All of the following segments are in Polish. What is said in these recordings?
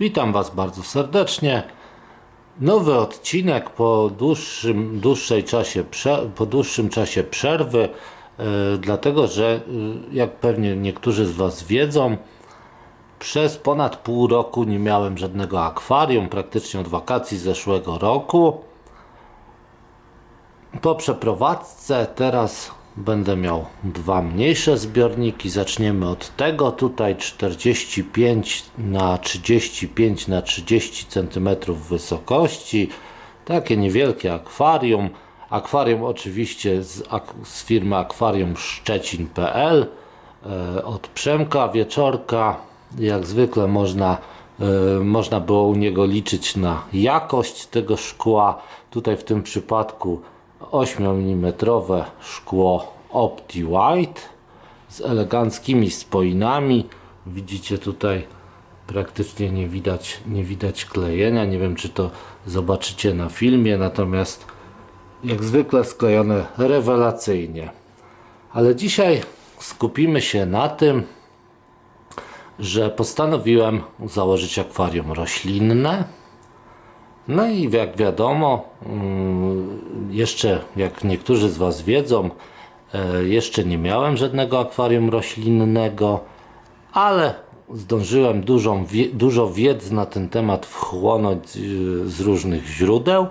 Witam Was bardzo serdecznie. Nowy odcinek po dłuższym, dłuższej czasie, po dłuższym czasie przerwy, e, dlatego że, e, jak pewnie niektórzy z Was wiedzą, przez ponad pół roku nie miałem żadnego akwarium, praktycznie od wakacji zeszłego roku. Po przeprowadzce teraz będę miał dwa mniejsze zbiorniki. Zaczniemy od tego. Tutaj 45 na 35 na 30 cm wysokości. Takie niewielkie akwarium. Akwarium oczywiście z, z firmy Akwarium Szczecin.pl e, od Przemka Wieczorka. Jak zwykle można, e, można było u niego liczyć na jakość tego szkła. Tutaj w tym przypadku 8 mm szkło Opti White z eleganckimi spoinami. Widzicie tutaj praktycznie nie widać, nie widać klejenia. Nie wiem czy to zobaczycie na filmie, natomiast jak zwykle sklejone rewelacyjnie. Ale dzisiaj skupimy się na tym, że postanowiłem założyć akwarium roślinne. No i jak wiadomo, mm, jeszcze jak niektórzy z Was wiedzą, e, jeszcze nie miałem żadnego akwarium roślinnego, ale zdążyłem dużą, dużo wiedzy na ten temat wchłonąć y, z różnych źródeł.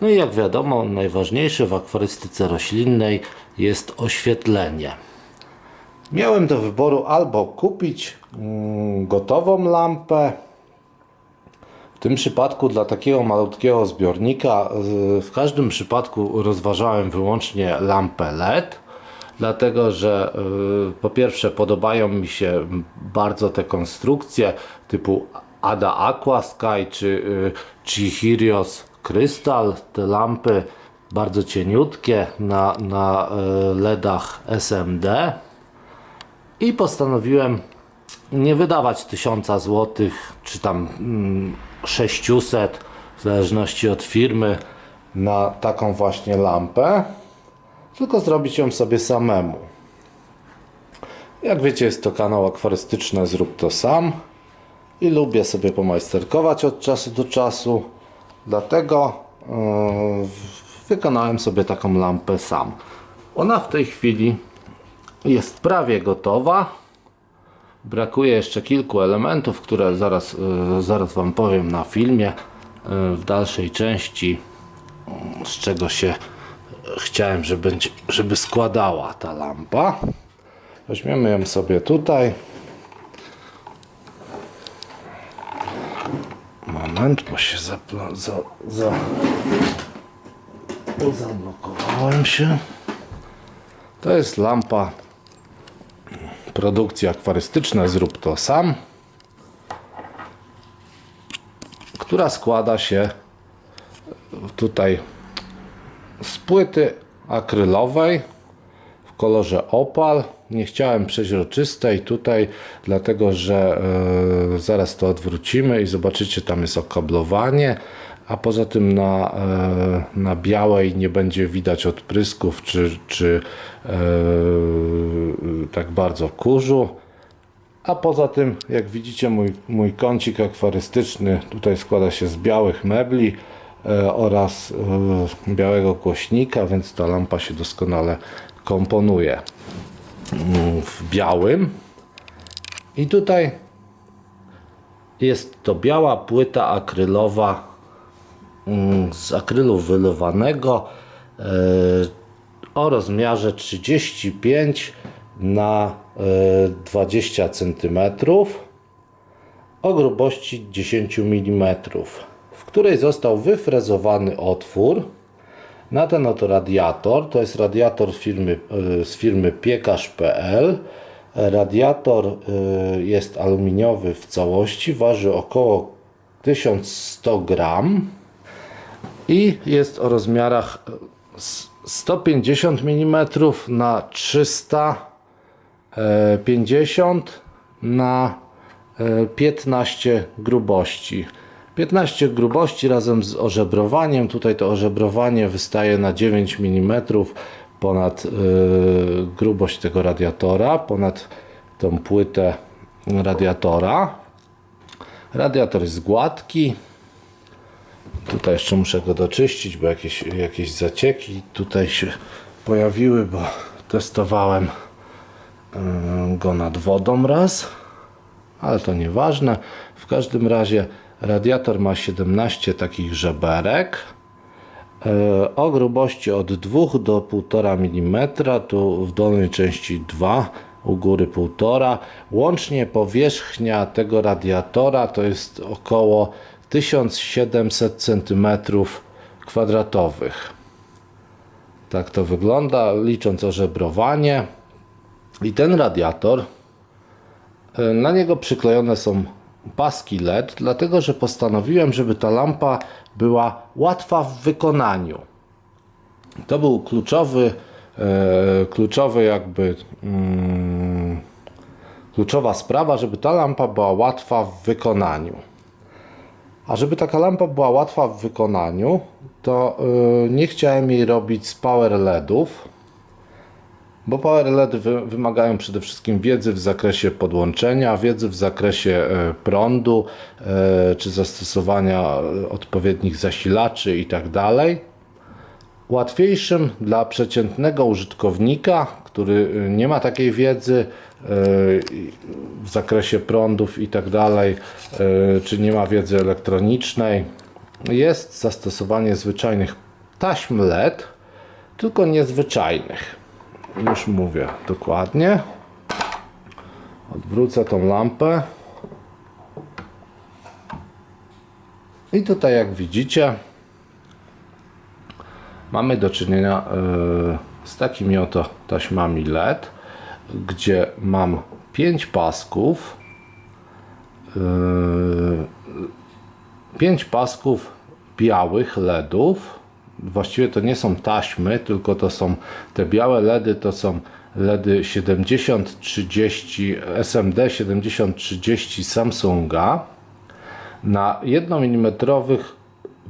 No i jak wiadomo, najważniejsze w akwarystyce roślinnej jest oświetlenie. Miałem do wyboru albo kupić mm, gotową lampę, tym przypadku dla takiego malutkiego zbiornika y, w każdym przypadku rozważałem wyłącznie lampę LED, dlatego że y, po pierwsze podobają mi się bardzo te konstrukcje typu Ada Aqua Sky czy y, Chihirios Crystal, te lampy bardzo cieniutkie na, na LEDach SMD i postanowiłem nie wydawać 1000 zł, czy tam mm, 600, w zależności od firmy, na taką właśnie lampę, tylko zrobić ją sobie samemu. Jak wiecie, jest to kanał akwarystyczny Zrób to sam i lubię sobie pomajsterkować od czasu do czasu, dlatego yy, wykonałem sobie taką lampę sam. Ona w tej chwili jest prawie gotowa. Brakuje jeszcze kilku elementów, które zaraz, y, zaraz Wam powiem na filmie y, w dalszej części, y, z czego się chciałem, żeby, żeby składała ta lampa. Weźmiemy ją sobie tutaj. Moment, bo się zapla- za, za, zablokowałem się. To jest lampa produkcji akwarystyczne Zrób to sam, która składa się tutaj z płyty akrylowej w kolorze opal. Nie chciałem przeźroczystej tutaj, dlatego że e, zaraz to odwrócimy i zobaczycie, tam jest okablowanie. A poza tym na, e, na białej nie będzie widać odprysków czy, czy e, tak bardzo kurzu. A poza tym, jak widzicie, mój, mój kącik akwarystyczny tutaj składa się z białych mebli e, oraz e, białego głośnika, więc ta lampa się doskonale komponuje mm, w białym. I tutaj jest to biała płyta akrylowa z akrylu wylewanego e, o rozmiarze 35 na e, 20 cm o grubości 10 mm, w której został wyfrezowany otwór na ten oto radiator. To jest radiator firmy, e, z firmy piekarz.pl. Radiator e, jest aluminiowy w całości, waży około 1100 gram i jest o rozmiarach e, s- 150 mm na 350 na e, 15 grubości. 15 grubości razem z ożebrowaniem. Tutaj to ożebrowanie wystaje na 9 mm ponad e, grubość tego radiatora, ponad tą płytę radiatora. Radiator jest gładki. Tutaj jeszcze muszę go doczyścić, bo jakieś, jakieś zacieki tutaj się pojawiły, bo testowałem yy, go nad wodą raz, ale to nieważne. W każdym razie radiator ma 17 takich żeberek e, o grubości od 2 do 1,5 mm, tu w dolnej części 2, u góry 1,5. Łącznie powierzchnia tego radiatora to jest około 1700 cm kwadratowych. Tak to wygląda, licząc ożebrowanie. I ten radiator, e, na niego przyklejone są paski LED, dlatego że postanowiłem, żeby ta lampa była łatwa w wykonaniu. To był kluczowy, e, kluczowy jakby mm, kluczowa sprawa, żeby ta lampa była łatwa w wykonaniu. A żeby taka lampa była łatwa w wykonaniu, to y, nie chciałem jej robić z power LEDów, bo power LEDy wy, wymagają przede wszystkim wiedzy w zakresie podłączenia, wiedzy w zakresie e, prądu, e, czy zastosowania odpowiednich zasilaczy itd. Łatwiejszym dla przeciętnego użytkownika, który y, nie ma takiej wiedzy y, w zakresie prądów i tak dalej, y, czy nie ma wiedzy elektronicznej, jest zastosowanie zwyczajnych taśm LED, tylko niezwyczajnych. Już mówię dokładnie. Odwrócę tą lampę. I tutaj, jak widzicie, mamy do czynienia y, z takimi oto taśmami LED, gdzie mam 5 pasków, 5 pasków białych LEDów. Właściwie to nie są taśmy, tylko to są te białe LEDy to są LEDy 7030 SMD 7030 Samsunga na 1 mm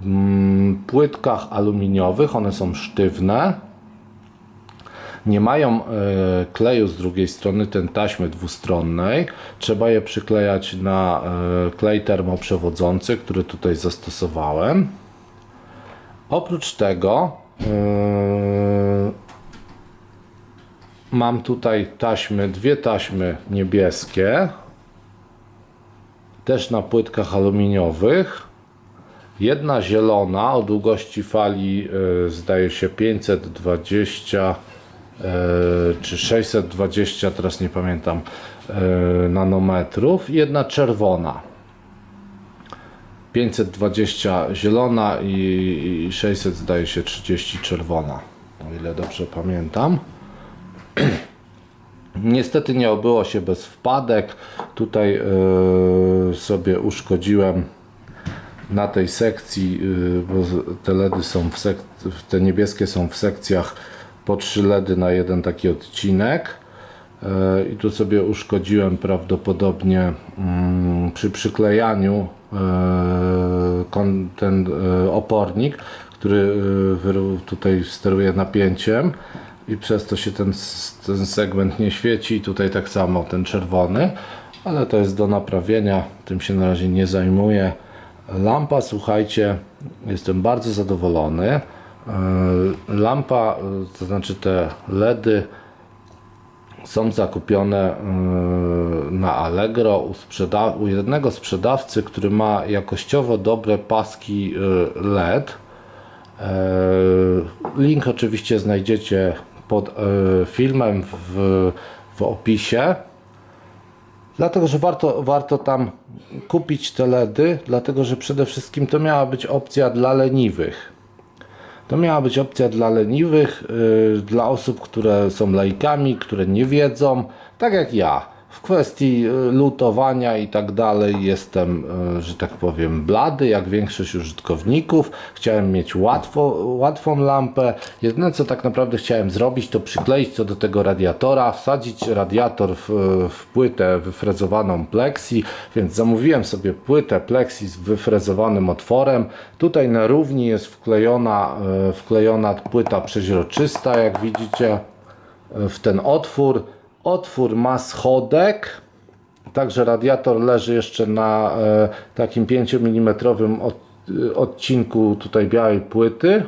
mm, płytkach aluminiowych, one są sztywne. Nie mają e, kleju z drugiej strony, ten taśmy dwustronnej. Trzeba je przyklejać na e, klej termoprzewodzący, który tutaj zastosowałem. Oprócz tego e, mam tutaj taśmy, dwie taśmy niebieskie, też na płytkach aluminiowych. Jedna zielona o długości fali zdaje się 520 e, czy 620, teraz nie pamiętam, e, nanometrów. Jedna czerwona. 520 zielona i i 600 zdaje się 30 czerwona. O ile dobrze pamiętam. Niestety nie obyło się bez wpadek. Tutaj e, sobie uszkodziłem na tej sekcji, y, bo te LEDy są w sek- te niebieskie są w sekcjach po 3 LEDy na jeden taki odcinek. E, I tu sobie uszkodziłem prawdopodobnie mm, przy przyklejaniu e, ten e, opornik, który tutaj steruje napięciem i przez to się ten, ten segment nie świeci. Tutaj tak samo ten czerwony, ale to jest do naprawienia, tym się na razie nie zajmuję. Lampa, słuchajcie, jestem bardzo zadowolony. E, Lampa, e, to znaczy te LEDy są zakupione e, na Allegro u, u jednego sprzedawcy, który ma jakościowo dobre paski LED. Link oczywiście znajdziecie pod filmem w, w opisie. Dlatego, że warto, warto tam kupić te LEDy, dlatego, że przede wszystkim to miała być opcja dla leniwych. To miała być opcja dla leniwych, yy, dla osób, które są laikami, które nie wiedzą, tak jak ja. W kwestii y, lutowania i tak dalej jestem, y, że tak powiem, blady, jak większość użytkowników. Chciałem mieć łatwo, łatwą lampę. Jedyne co tak naprawdę chciałem zrobić, to przykleić to do tego radiatora, wsadzić radiator w, w płytę wyfrezowaną plexi, więc zamówiłem sobie płytę plexi z wyfrezowanym otworem. Tutaj na równi jest wklejona, y, wklejona płyta przeźroczysta, jak widzicie w ten otwór. Otwór ma schodek Także radiator leży jeszcze na e, takim 5 mm e, odcinku tutaj białej płyty.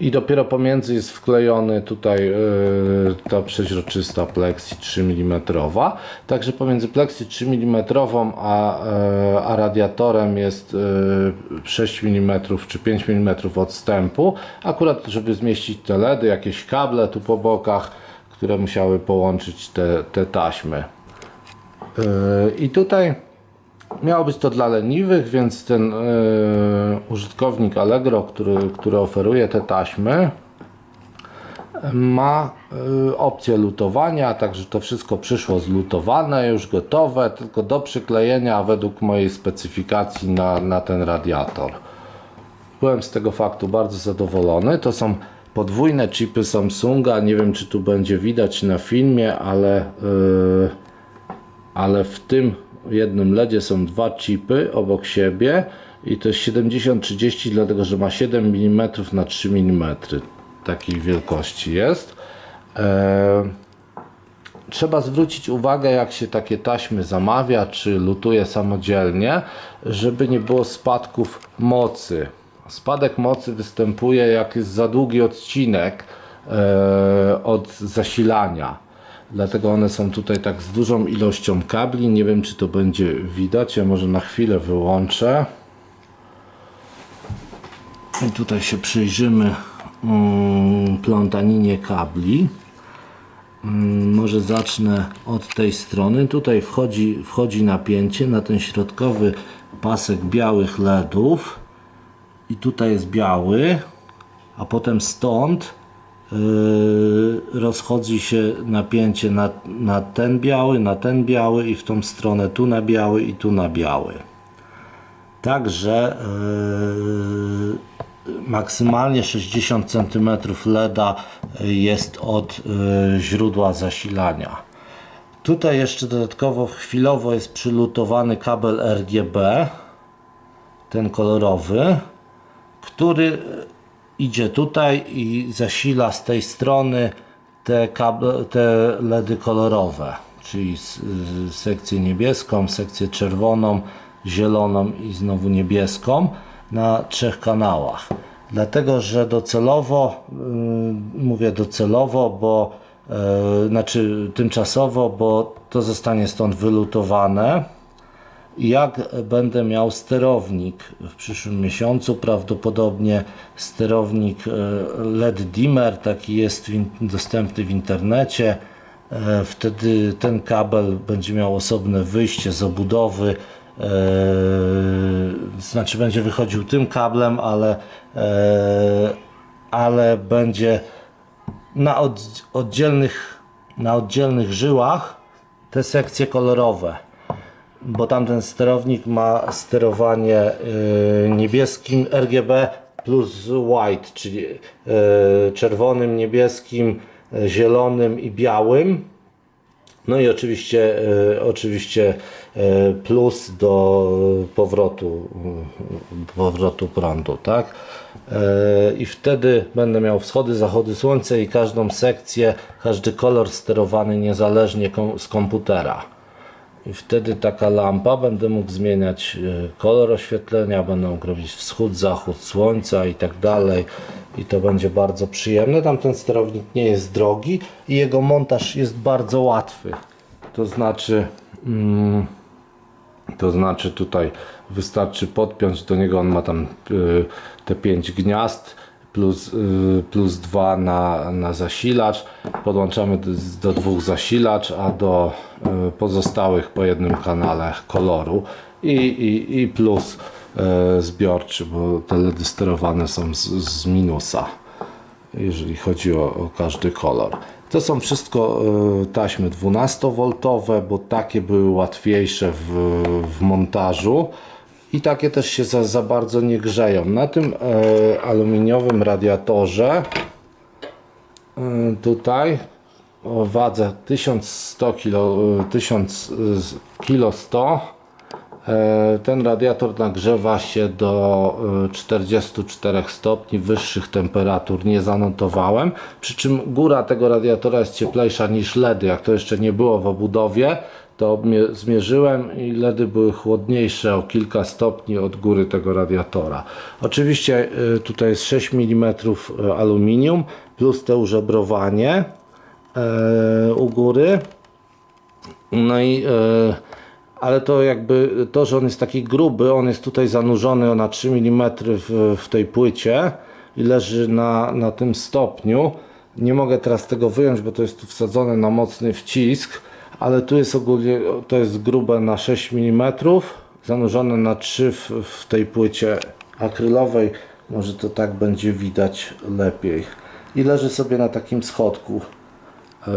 I dopiero pomiędzy jest wklejony tutaj e, ta przeźroczysta plexi 3 mm. Także pomiędzy plexi 3 mm a, e, a radiatorem jest e, 6 mm czy 5 mm odstępu. Akurat żeby zmieścić te LEDy, jakieś kable tu po bokach, które musiały połączyć te, te taśmy. Yy, I tutaj miało być to dla leniwych, więc ten yy, użytkownik Allegro, który, który oferuje te taśmy, ma yy, opcję lutowania, także to wszystko przyszło zlutowane, już gotowe, tylko do przyklejenia według mojej specyfikacji na, na ten radiator. Byłem z tego faktu bardzo zadowolony. To są podwójne chipy Samsunga. Nie wiem, czy tu będzie widać na filmie, ale, yy, ale w tym jednym LEDzie są dwa chipy obok siebie i to jest 70-30, dlatego że ma 7 mm na 3 mm. Takiej wielkości jest. E, trzeba zwrócić uwagę, jak się takie taśmy zamawia, czy lutuje samodzielnie, żeby nie było spadków mocy. Spadek mocy występuje, jak jest za długi odcinek e, od zasilania. Dlatego one są tutaj tak z dużą ilością kabli. Nie wiem, czy to będzie widać. Ja może na chwilę wyłączę. I tutaj się przyjrzymy mm, plątaninie kabli. Mm, Może zacznę od tej strony. Tutaj wchodzi, wchodzi napięcie na ten środkowy pasek białych LEDów. I tutaj jest biały, a potem stąd yy, rozchodzi się napięcie na, na ten biały, na ten biały i w tą stronę tu na biały i tu na biały. Także yy, maksymalnie 60 cm LEDa jest od yy, źródła zasilania. Tutaj jeszcze dodatkowo chwilowo jest przylutowany kabel RGB, ten kolorowy, który idzie tutaj i zasila z tej strony te, kable, te LEDy kolorowe, czyli sekcję niebieską, sekcję czerwoną, zieloną i znowu niebieską na trzech kanałach. Dlatego, że docelowo, y, mówię docelowo, bo y, znaczy tymczasowo, bo to zostanie stąd wylutowane jak będę miał sterownik w przyszłym miesiącu, prawdopodobnie sterownik e, LED dimmer, taki jest dostępny w internecie. E, Wtedy ten kabel będzie miał osobne wyjście z obudowy, e, znaczy będzie wychodził tym kablem, ale, ale będzie na od, oddzielnych, na oddzielnych żyłach. Te sekcje kolorowe bo tamten sterownik ma sterowanie y, niebieskim RGB plus white, czyli y, czerwonym, niebieskim, zielonym i białym. No i oczywiście, y, oczywiście plus do powrotu, powrotu prądu, tak? I wtedy będę miał wschody, zachody słońca i każdą sekcję, każdy kolor sterowany niezależnie z komputera. I wtedy taka lampa, będę mógł zmieniać e, kolor oświetlenia, będę mógł robić wschód, zachód słońca i tak dalej. I to będzie bardzo przyjemne. Tamten sterownik nie jest drogi i jego montaż jest bardzo łatwy. To znaczy, mm, to znaczy tutaj wystarczy podpiąć do niego, on ma tam y, te 5 gniazd plus, y, plus 2 na, na zasilacz. Podłączamy do, dwóch zasilacz, a do y, pozostałych po jednym kanale koloru i, i, i plus y, zbiorczy, bo te LEDy sterowane są z, z minusa jeżeli chodzi o, o każdy kolor. To są wszystko taśmy 12V, bo takie były łatwiejsze w, w montażu i takie też się za, za bardzo nie grzeją. Na tym e, aluminiowym radiatorze y, tutaj o wadze 1100 kg, 1000 kg 100 E, Ten radiator nagrzewa się do e, 44 stopni, wyższych temperatur nie zanotowałem. Przy czym góra tego radiatora jest cieplejsza niż LEDy. Jak to jeszcze nie było w obudowie, to zmierzyłem i LEDy były chłodniejsze o kilka stopni od góry tego radiatora. Oczywiście y, tutaj jest 6 mm aluminium plus te użebrowanie e, u góry. No i ale to jakby to, że on jest taki gruby, on jest tutaj zanurzony na 3 mm w, w tej płycie i leży na, na tym stopniu. Nie mogę teraz tego wyjąć, bo to jest tu wsadzone na mocny wcisk, ale tu jest ogólnie, to jest grube na 6 mm, zanurzone na 3 w, w tej płycie akrylowej. Może to tak będzie widać lepiej. I leży sobie na takim schodku. E,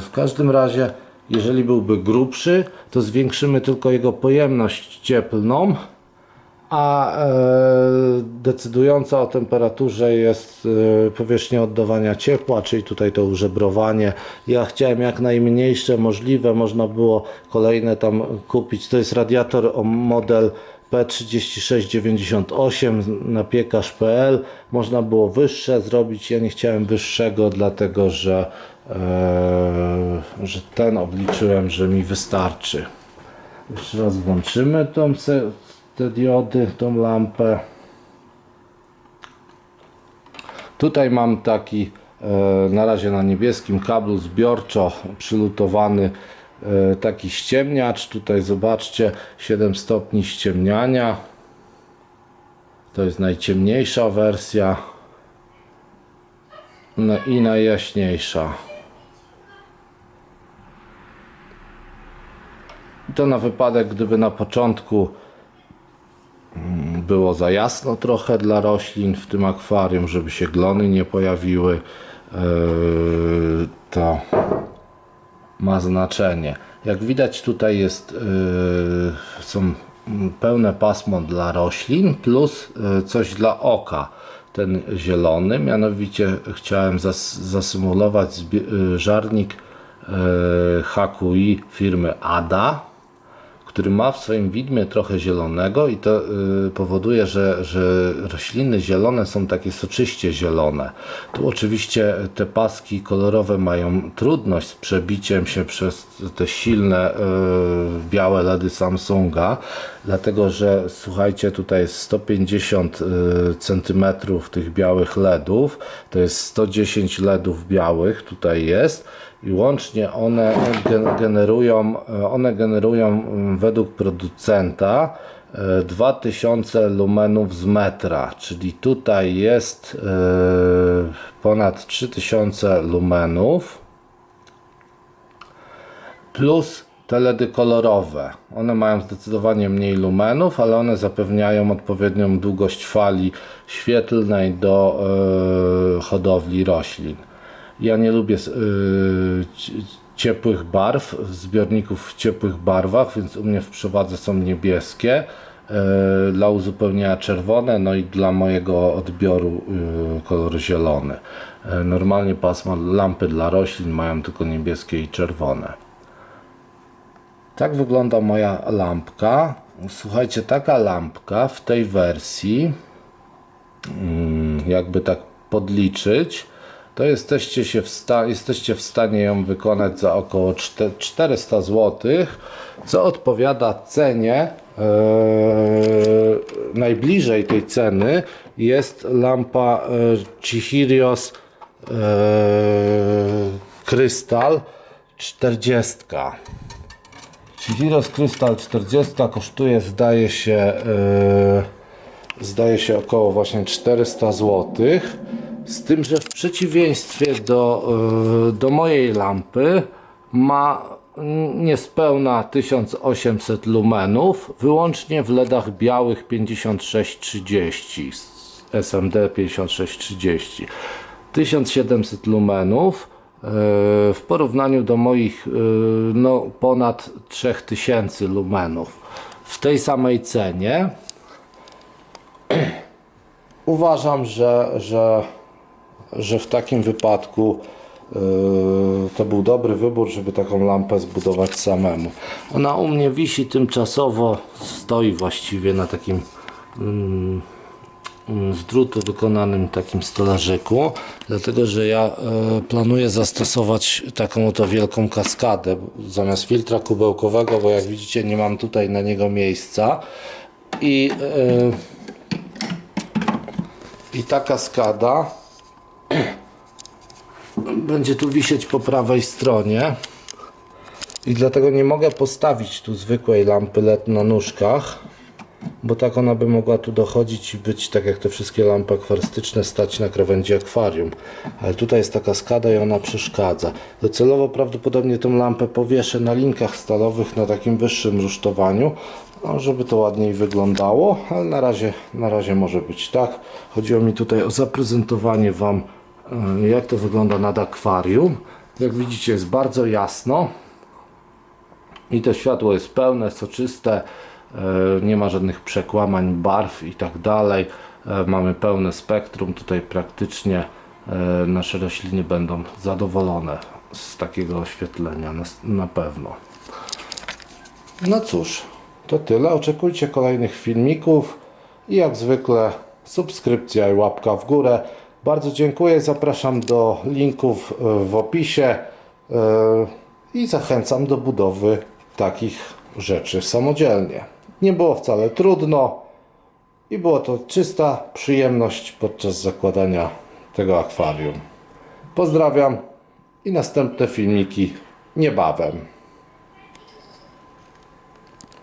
W każdym razie, jeżeli byłby grubszy, to zwiększymy tylko jego pojemność cieplną, a e, decydująca o temperaturze jest e, powierzchnia oddawania ciepła, czyli tutaj to użebrowanie. Ja chciałem jak najmniejsze możliwe, można było kolejne tam kupić. To jest radiator o model P3698 na piekarz.pl. Można było wyższe zrobić. Ja nie chciałem wyższego, dlatego że, e, że ten obliczyłem, że mi wystarczy. Jeszcze raz włączymy tą, te diody, tą lampę. Tutaj mam taki e, na razie na niebieskim kablu zbiorczo przylutowany e, taki ściemniacz. Tutaj zobaczcie 7 stopni ściemniania. To jest najciemniejsza wersja. No i najjaśniejsza. To na wypadek, gdyby na początku było za jasno trochę dla roślin w tym akwarium, żeby się glony nie pojawiły, yy, to ma znaczenie. Jak widać tutaj jest, yy, są mm, pełne pasmo dla roślin plus yy, coś dla oka. Ten zielony, mianowicie chciałem zas zasymulować żarnik HQI firmy ADA który ma w swoim widmie trochę zielonego i to y, powoduje, że, że rośliny zielone są takie soczyście zielone. Tu oczywiście te paski kolorowe mają trudność z przebiciem się przez te silne y, białe LEDy Samsunga, dlatego że słuchajcie, tutaj jest 150 y, cm tych białych LEDów, to jest 110 LEDów białych, tutaj jest i łącznie one gen- generują, one generują mm, według producenta e, 2000 lumenów z metra, czyli tutaj jest e, ponad 3000 lumenów plus te LEDy kolorowe. One mają zdecydowanie mniej lumenów, ale one zapewniają odpowiednią długość fali świetlnej do e, hodowli roślin. Ja nie lubię ci- ciepłych barw, zbiorników w ciepłych barwach, więc u mnie w przewadze są niebieskie. y, Dla uzupełnienia czerwone, no i dla mojego odbioru y, kolor zielony. Normalnie pasma lampy dla roślin mają tylko niebieskie i czerwone. Tak wygląda moja lampka. Słuchajcie, taka lampka w tej wersji, mm, jakby tak podliczyć, to jesteście, się w sta- jesteście w stanie ją wykonać za około czte- 400 zł, co odpowiada cenie. e, najbliżej tej ceny jest lampa e, Chihirios e, Krystal 40. Chihiros Crystal 40 kosztuje zdaje się e, zdaje się około właśnie 400 zł. Z tym, że przeciwieństwie do, e, do mojej lampy ma niespełna 1800 lumenów, wyłącznie w LEDach białych 5630 z SMD 5630. 1700 lumenów e, w porównaniu do moich e, no, ponad 3000 lumenów w tej samej cenie uważam, że, że, że w takim wypadku yy, to był dobry wybór, żeby taką lampę zbudować samemu. Ona u mnie wisi tymczasowo, stoi właściwie na takim mm, mm, z drutu wykonanym takim stolarzyku, dlatego że ja e, planuję zastosować taką oto wielką kaskadę zamiast filtra kubełkowego, bo jak widzicie nie mam tutaj na niego miejsca i, e, i ta kaskada będzie tu wisieć po prawej stronie. I dlatego nie mogę postawić tu zwykłej lampy LED na nóżkach bo tak ona by mogła tu dochodzić i być tak jak te wszystkie lampy akwarystyczne stać na krawędzi akwarium. Ale tutaj jest taka skada i ona przeszkadza. Docelowo prawdopodobnie tą lampę powieszę na linkach stalowych na takim wyższym rusztowaniu no, żeby to ładniej wyglądało ale na razie, na razie może być tak. Chodziło mi tutaj o zaprezentowanie Wam jak to wygląda nad akwarium jak widzicie jest bardzo jasno i to światło jest pełne, soczyste, e, nie ma żadnych przekłamań barw i tak dalej. E, Mamy pełne spektrum, tutaj praktycznie e, nasze rośliny będą zadowolone z takiego oświetlenia, na pewno. No cóż, to tyle. Oczekujcie kolejnych filmików i jak zwykle subskrypcja i łapka w górę. Bardzo dziękuję, zapraszam do linków e, w opisie e, i zachęcam do budowy takich rzeczy samodzielnie. Nie było wcale trudno i było to czysta przyjemność podczas zakładania tego akwarium. Pozdrawiam i następne filmiki niebawem.